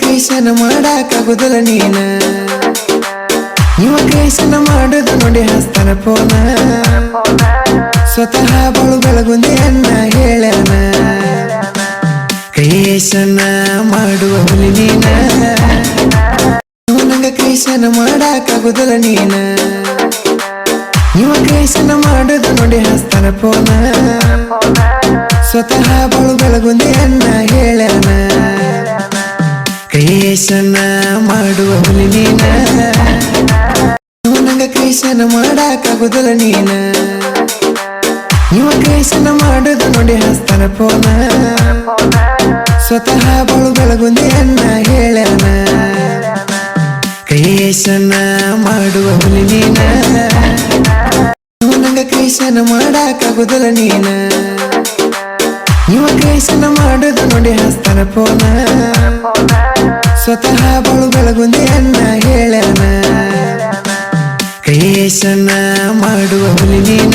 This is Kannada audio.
ಕ್ರೇಷನ್ ಮಾಡಾಕಾಗುದಿಲ್ಲ ನೀನ? ಇವ ಕ್ರೇಷನ್ ಮಾಡುದು ನೋಡಿ ಹಸ್ತನ ಪೋನ? ಸ್ವತಃ ಬಳು ಬೆಳಗುಂದಿ ಅನ್ನ ಹೇಳ್ಯಾನ? ಕ್ರಿಯೇಷನ್ ಮಾಡುವ ಹುಲಿ ನೀನ? ನಂಗ ಕ್ರಿಯೇಷನ್ ಮಾಡಾಕಾಗುದಿಲ್ಲ ನೀನ? ಇವ ಕ್ರಿಯೇಷನ್ ಮಾಡುದು ನೋಡಿ ಹಸ್ತನ ಪೋನ? ಸ್ವತಃ ಬಳು ಬೆಳಗುಂದಿ ಅನ್ನ ಹೇಳ್ಯಾನ? ಕ್ರಿಯೇಷನ್ ಮಾಡುವ ಹುಲಿ ನೀನ. ನಂಗ ಮಾಡಾಕಾಗುದಿಲ್ಲ ನೀನ. ಇವ ಕೃಷ್ಣ ಮಾಡುದು ನೋಡಿ ಹಸ್ತಾನ ಪೋನ ಸ್ವತಃ ಬಳು ಬೆಳಗುಂದಿ ಅನ್ನ ಹೇಳ್ಯಾನ. ಕ್ರಿಯೇಷನ್ ಮಾಡುವ ಹುಲಿ ನೀನ. ನಂಗ ಕ್ರಿಯೇಷನ್ ಮಾಡಾಕಾಗುದಿಲ್ಲ ನೀನ. ಇವ ಕೃಷ್ಣ ಮಾಡುದು ನೋಡಿ ಹಸ್ತಾನ ಫೋನ. ಸ್ವತಃ ಬಳು ಬೆಳಗುಂದಿ ಅನ್ನ ಹೇಳನ ಕ್ರಿಯೇಷನ್ ಮಾಡುವ ಹುಲಿ ನೀನ.